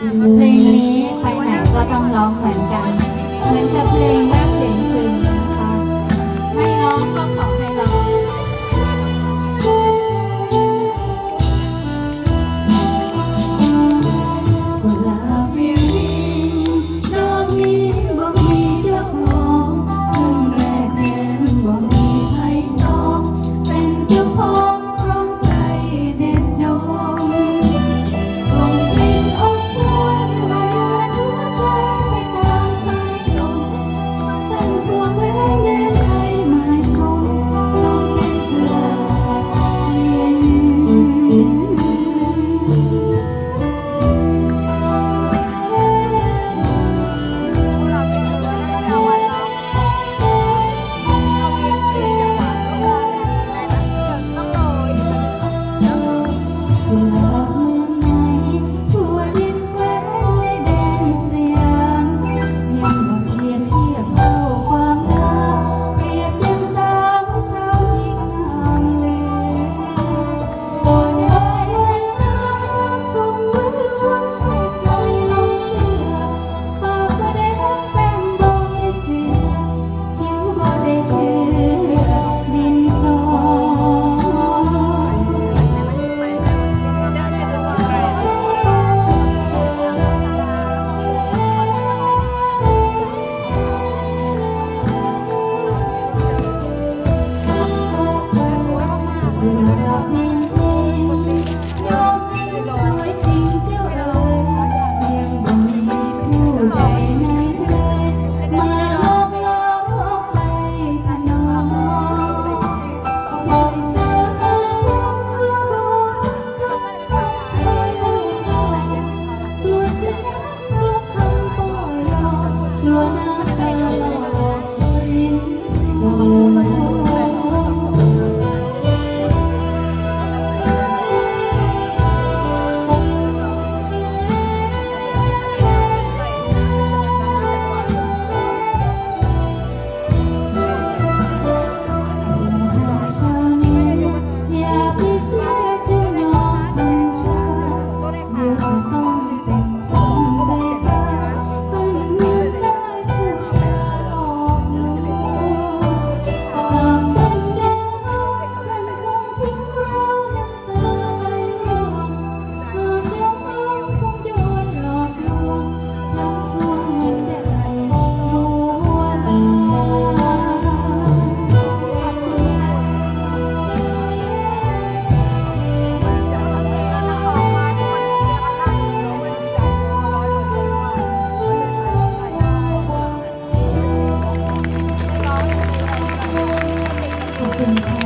เพลงนี้ไปไหนก็ต้องร้องเหมือนกัน เหมือนกับเพลงแม่ คุณค่ะ